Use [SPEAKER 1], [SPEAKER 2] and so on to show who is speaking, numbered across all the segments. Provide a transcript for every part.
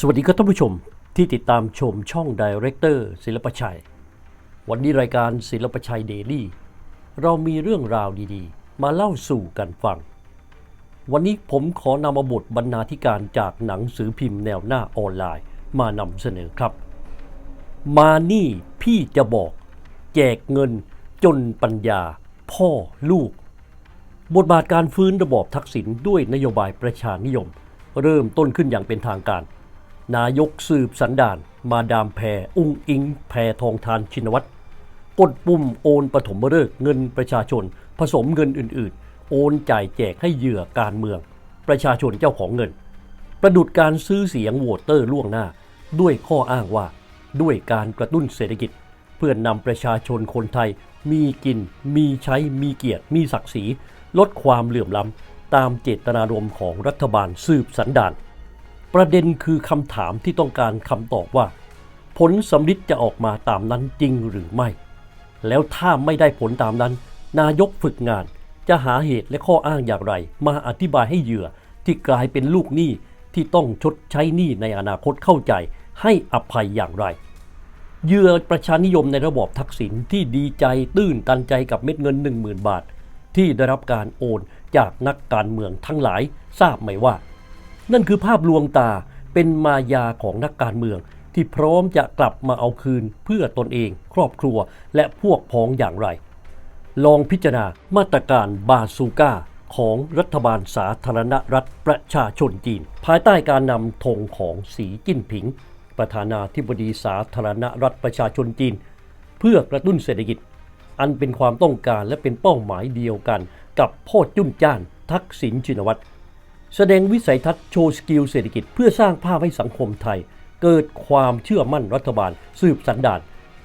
[SPEAKER 1] สวัสดีครับท่านผู้ชมที่ติดตามชมช่องดีเรคเตอร์ศิลปชัย วันนี้รายการศิลปชัยเดลี่ เรามีเรื่องราวดีๆ มาเล่าสู่กันฟัง วันนี้ผมขอนำมาบทบรรณาธิการจากหนังสือพิมพ์แนวหน้าออนไลน์มานำเสนอครับ มานี่พี่จะบอก แจกเงินจนปัญญา พ่อลูก บทบาทการฟื้นระบอบทักษิณด้วยนโยบายประชานิยม เริ่มต้นขึ้นอย่างเป็นทางการ นายกสืบสันดาน มาดามแพรอุ้งอิง แพรทองทานชินวัตรกดปุ่มโอนปฐมฤกษ์เงินประชาชน ผสมเงินอื่น ๆ โอนจ่ายแจกให้เหยื่อการเมือง ประชาชนเจ้าของเงิน ประดุดการซื้อเสียงโหวตเตอร์ล่วงหน้า ด้วยข้ออ้างว่า ด้วยการกระตุ้นเศรษฐกิจ เพื่อนนำประชาชนคนไทย มีกิน มีใช้ มีเกียรติ มีศักดิ์ศรี ลดความเหลื่อมล้ำตามเจตนารมณ์ของรัฐบาลสืบสันดาน ประเด็นคือคำถามที่ต้องการคำตอบว่า ผลสำลิดจะออกมาตามนั้นจริงหรือไม่ แล้วถ้าไม่ได้ผลตามนั้น นายกฝึกงาน จะหาเหตุและข้ออ้างอย่างไร มาอธิบายให้เหยื่อที่กลายเป็นลูกหนี้ที่ต้องชดใช้หนี้ในอนาคตเข้าใจ ให้อภัยอย่างไรเหยื่อประชานิยมในระบอบทักษิณที่ดีใจตื้นตันใจกับเม็ดเงิน 10,000 บาท ที่ได้รับการโอนจากนักการเมืองทั้งหลายทราบไหมว่า นั่นคือภาพลวงตาเป็นมายาของนักการเมือง ที่พร้อมจะกลับมาเอาคืนเพื่อตนเอง ครอบครัวและพวกพ้องอย่างไร ลองพิจารณามาตรการบาซูก้าของรัฐบาลสาธารณรัฐประชาชนจีน ภายใต้การนำธงของสีจิ้นผิง ประธานาธิบดีสาธารณรัฐประชาชนจีน เพื่อกระตุ้นเศรษฐกิจ อันเป็นความต้องการและเป็นเป้าหมายเดียวกัน กับพ่อจุ้นจ้านทักษิณชินวัตร แสดงวิสัยทัศน์โชว์สกิลเศรษฐกิจเพื่อสร้างภาพให้สังคมไทย เกิดความเชื่อมั่นรัฐบาล สืบสันดาน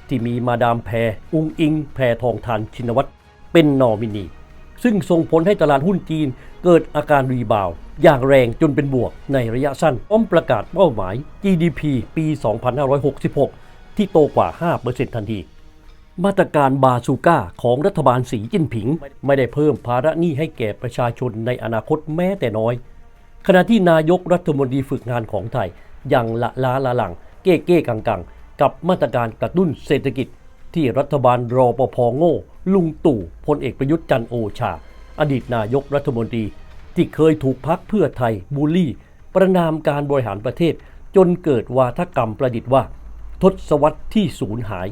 [SPEAKER 1] ที่มีมาดามแพรอุงอิง แพรทองทานชินวัตรเป็นนอมินี ซึ่งส่งผลให้ตลาดหุ้นจีน เกิดอาการรีบาว อย่างแรงจนเป็นบวกในระยะสั้นพร้อมประกาศเป้าหมาย GDP ปี 2566 ที่โตกว่า 5%ทันทีมาตรการบาซูก้าของรัฐบาลสีจิ้นผิง ไม่ได้เพิ่มภาระหนี้ให้แก่ประชาชนในอนาคตแม้แต่น้อย ขณะที่นายกรัฐมนตรีฝึกงานของไทยยังละล้าละหลัง เก้เก้กังกังกับมาตรการกระตุ้นเศรษฐกิจ ที่รัฐบาลรอปภโง่ ลุงตู่พลเอกประยุทธ์จันโอชา อดีตนายกรัฐมนตรี ที่เคยถูกพักเพื่อไทยบูลลี่ ประนามการบริหารประเทศ จนเกิดวาทกรรมประดิษฐ์ว่า ทศวรรษที่สูญหาย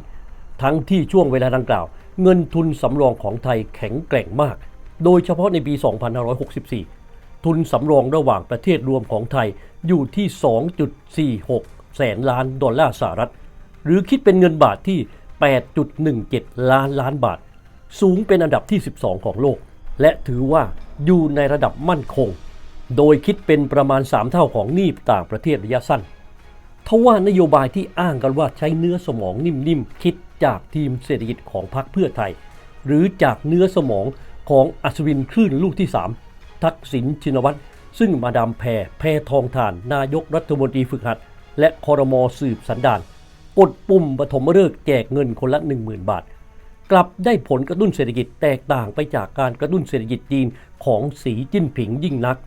[SPEAKER 1] ทั้งที่ช่วงเวลาดังกล่าว เงินทุนสำรองของไทยแข็งแกร่งมาก โดยเฉพาะในปี 2564 ทุนสำรองระหว่างประเทศรวมของไทยอยู่ที่ 2.46 แสนล้านดอลลาร์สหรัฐ หรือคิดเป็นเงินบาทที่ 8.17 ล้านล้านบาท สูงเป็นอันดับที่ 12 ของโลก และถือว่าอยู่ในระดับมั่นคง โดยคิดเป็นประมาณ 3 เท่าของหนี้ต่างประเทศระยะสั้นทว่านโยบายที่อ้างกันว่าใช้เนื้อสมองนิ่มๆคิดจากทีมเศรษฐกิจของพรรคเพื่อไทย หรือจากเนื้อสมองของอัศวินคลื่นลูกที่ 3 ทักษิณชินวัตร ซึ่งมาดามแพรแพรทองทาน นายกรัฐมนตรีฝึกหัด และคอรมอสืบสันดานกดปุ่มปฐมฤกษ์แจกเงินคนละ 10,000 บาท กลับได้ผลกระตุ้นเศรษฐกิจแตกต่างไปจากการกระตุ้นเศรษฐกิจจีนของสีจิ้นผิงยิ่งนัก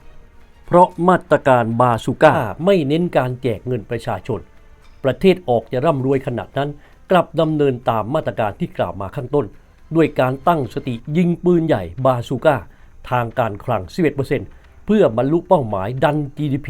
[SPEAKER 1] เพราะมาตรการบาซูก้าไม่เน้นการแจกเงินประชาชน ประเทศออกจะร่ำรวยขนาดนั้น กลับดำเนินตามมาตรการที่กล่าวมาข้างต้น ด้วยการตั้งสติยิงปืนใหญ่บาซูก้า ทางการคลัง 11%เพื่อบรรลุเป้าหมายดัน GDP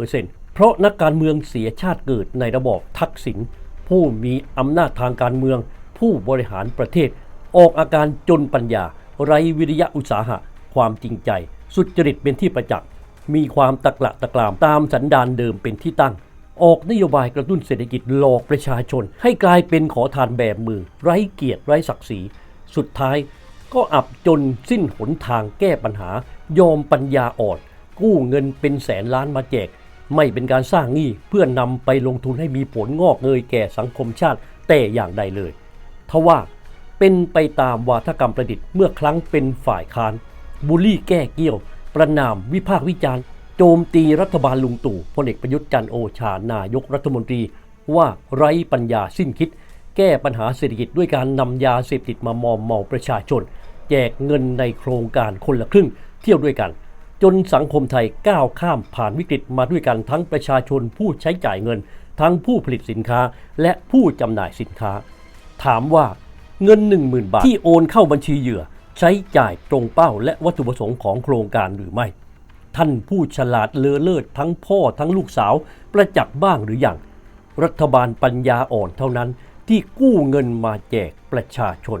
[SPEAKER 1] 5%เพราะนักการเมืองเสียชาติเกิดในระบอบทักษิณผู้มีอำนาจทางการเมือง ผู้บริหารประเทศ ออกอาการจนปัญญา ไรวิริยะอุตสาหะ ความจริงใจ สุจริตเป็นที่ประจักษ์มีความตะกละตะกรามตามสันดานเดิมเป็นที่ตั้ง ออกนโยบายกระตุ้นเศรษฐกิจหลอกประชาชน ให้กลายเป็นขอทานแบบมือ ไร้เกียรติไร้ศักดิ์ศรี สุดท้าย ก็อับจนสิ้นหนทางแก้ปัญหายอมปัญญาอ่อนกู้เงินเป็นแสนล้านมาแจก ไม่เป็นการสร้างหนี้เพื่อนำไปลงทุนให้มีผลงอกเงยแก่สังคมชาติแต่อย่างใดเลยทว่าเป็นไปตามวาทกรรมประดิษฐ์เมื่อครั้งเป็นฝ่ายค้านบูลลี่แก้เกี้ยว ประนามวิพากษ์วิจารณ์ โจมตีรัฐบาลลุงตู่พลเอกประยุทธ์จันโอชานายกรัฐมนตรีว่าไร้ปัญญาสิ้นคิด แก้ปัญหาเศรษฐกิจด้วยการนำยาเสพติดมามอมเมาประชาชน แจกเงินในโครงการคนละครึ่งเที่ยวด้วยกัน จนสังคมไทยก้าวข้ามผ่านวิกฤตมาด้วยกันทั้งประชาชนผู้ใช้จ่ายเงิน ทั้งผู้ผลิตสินค้าและผู้จำหน่ายสินค้า ถามว่าเงิน 10,000 บาทที่โอนเข้าบัญชีเหยื่อ ใช้จ่ายตรงเป้าและวัตถุประสงค์ของโครงการหรือไม่ ท่านผู้ฉลาดเลอเลิศทั้งพ่อทั้งลูกสาวประจักษ์บ้างหรืออยังรัฐบาลปัญญาอ่อนเท่านั้นที่กู้เงินมาแจกประชาชน